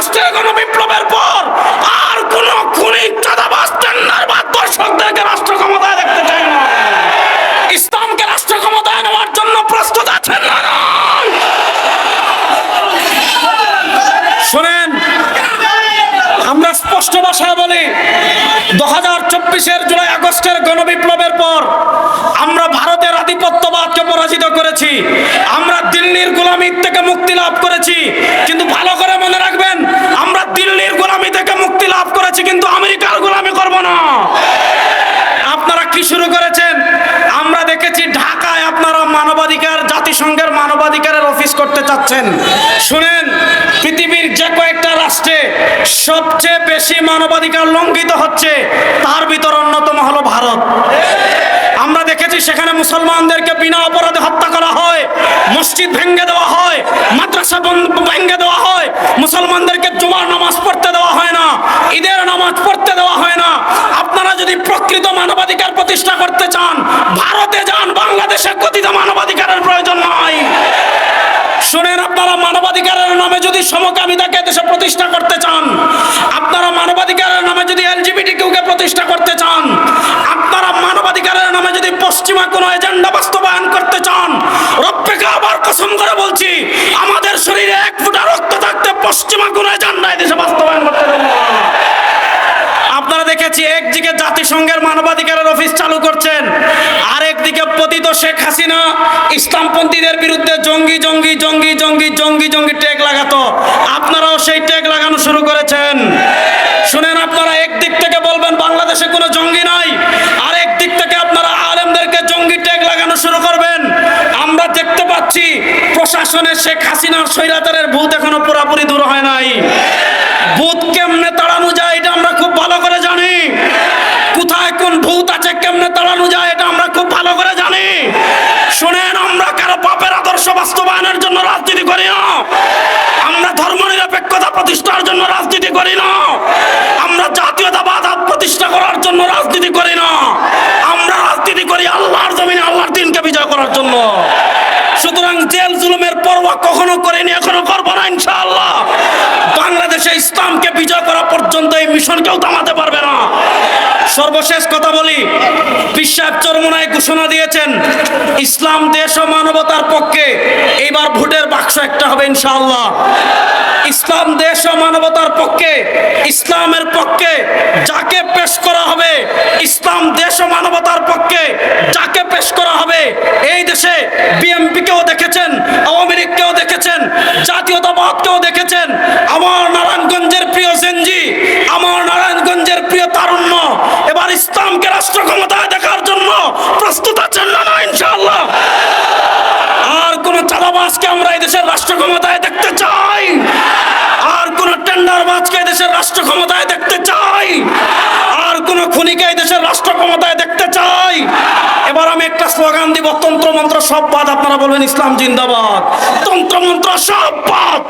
আগস্টের গণবিপ্লবের পর, আর কোন খুনি চাঁদাবাজ টেন্ডারবাজ দর্শকদেরকে রাষ্ট্র ক্ষমতায় দেখতে চাই না। ইসলামকে রাষ্ট্র ক্ষমতায় নেওয়ার জন্য প্রস্তুত আছেন না। শোনেন, আমরা স্পষ্ট ভাষায় বলি, দু হাজার চব্বিশের জুলাই আগস্টের গণবিপ্লবের পর আমরা আধিপত্যবাদকে পরাজিত করেছি। আমরা দিল্লির গোলামির থেকে মুক্তি লাভ করেছি, কিন্তু ভালো করে মনে রাখবেন, আমরা দিল্লির গোলামি থেকে মুক্তি লাভ করেছি, কিন্তু আমেরিকার গোলামি করব না। আপনারা কি শুরু করেছেন? আমরা দেখেছি ঢাকায় আপনারা মানবাধিকার, জাতিসংঘের মানবাধিকারের অফিস করতে চাচ্ছেন। শুনেন, পৃথিবীর যে কয়েকটা রাষ্ট্রে সবচেয়ে বেশি মানবাধিকার লঙ্ঘিত হচ্ছে, তার ভিতর অন্যতম হলো ভারত। দেখেছি, সেখানে মুসলমানদেরকে বিনা অপরাধে হত্যা করা হয়, মসজিদ ভেঙে দেওয়া হয়, মাদ্রাসা ভেঙে দেওয়া হয়, মুসলমানদেরকে জুমার নামাজ পড়তে দেওয়া হয় না, ঈদের নামাজ পড়তে দেওয়া হয় না। আপনারা যদি প্রকৃত মানবাধিকার প্রতিষ্ঠা করতে চান, ভারতে যান, বাংলাদেশে কথিত মানবাধিকারের প্রয়োজন নয় শুনেন আপনারা, মানবাধিকারের নামে যদি সমকামিতাকে দেশে প্রতিষ্ঠা করতে চান, আপনারা মানবাধিকারের নামে যদি এলজিবিটি কিউকে প্রতিষ্ঠা করতে এজেন্ডা বাস্তবায়ন করতে চান রব্বেকে আবার কসম করে বলছি, আমাদের শরীরে এক ফুটা রক্ত থাকতে পশ্চিমা কোনো এজেন্ডা দেশে বাস্তবায়ন করতে আপনারা দেখেছি, একদিকে জাতিসংঘের মানবাধিকারের অফিস চালু করছেন, আরেকদিকে পতিত শেখ হাসিনা ইসলামপন্থীদের বিরুদ্ধে জঙ্গি জঙ্গি জঙ্গি জঙ্গি জঙ্গি জঙ্গি ট্যাগ লাগাতো। আপনারাও সেই ট্যাগ লাগানো শুরু করেছেন। শুনেন আপনারা, একদিক থেকে বলবেন, বাংলাদেশে কোনো জঙ্গি নাই আরেক দিক থেকে আপনারা আলেমদেরকে জঙ্গি ট্যাগ লাগানো শুরু করবেন আমরা পাচ্ছি প্রশাসনের শেখ হাসিনার স্বৈরাচারের ভূত এখনও পুরোপুরি দূর হয় নাই। ভূত কেমনে তাড়ানো যায় এটা আমরা খুব ভালো করে জানি। কোথায় কোন ভূত আছে কেমনে তাড়ানো যায় এটা আমরা খুব ভালো করে জানি। শুনেন, আমরা কারও পাপের আদর্শ বাস্তবায়নের জন্য রাজনীতি করি না। আমরা ধর্ম নিরপেক্ষতা প্রতিষ্ঠার জন্য রাজনীতি করি না। আমরা জাতীয়তাবাদ প্রতিষ্ঠা করার জন্য রাজনীতি করি না। আমরা রাজনীতি করি আল্লাহর জমিনে, আল্লাহর দিনকে বিজয় করার জন্য। সুতরাং জেল জুলুমের পরোয়া কখনো করিনি, এখনও করব না ইনশাআল্লাহ। বাংলাদেশে ইসলামকে বিজয় করা পর্যন্ত এই মিশন কেউ থামাতে পারবে না। সর্বশেষ কথা বলি বিশ্বাস চরমনায় ঘোষণা দিয়েছেন, ইসলাম, দেশ ও মানবতার পক্ষে এইবার ভোটের বাক্স একটা হবে ইনশাআল্লাহ। ইসলাম, দেশ ও মানবতার পক্ষে, ইসলামের পক্ষে যাকে পেশ করা হবে, ইসলাম, দেশ ও মানবতার পক্ষে যাকে পেশ করা হবে এই দেশে বিএমপিকেও দেখেছেন, আওয়ামী লীগকেও দেখেছেন জাতীয়তাবাদকেও দেখেছেন। আমার নারায়ণগঞ্জের প্রিয় সেনজি আমার নারায়ণগঞ্জের প্রিয় তারুণ্য, এবার ইসলামকে রাষ্ট্র ক্ষমতায় দেখার জন্য প্রস্তুত আছেন না না, ইনশাআল্লাহ? আর কোন চাঁদাবাজকে আমরা এই দেশের রাষ্ট্র ক্ষমতায় দেখতে চাই? আর কোন টেন্ডারবাজকে দেশের রাষ্ট্র ক্ষমতায় দেখতে চাই? আর কোন খুনিকে দেশের রাষ্ট্র ক্ষমতায় দেখতে চাই? এবার আমি একটা স্লোগান দিব তন্ত্র মন্ত্র সব বাদ। আপনারা বলবেন ইসলাম জিন্দাবাদ। তন্ত্র মন্ত্র সব বাদ।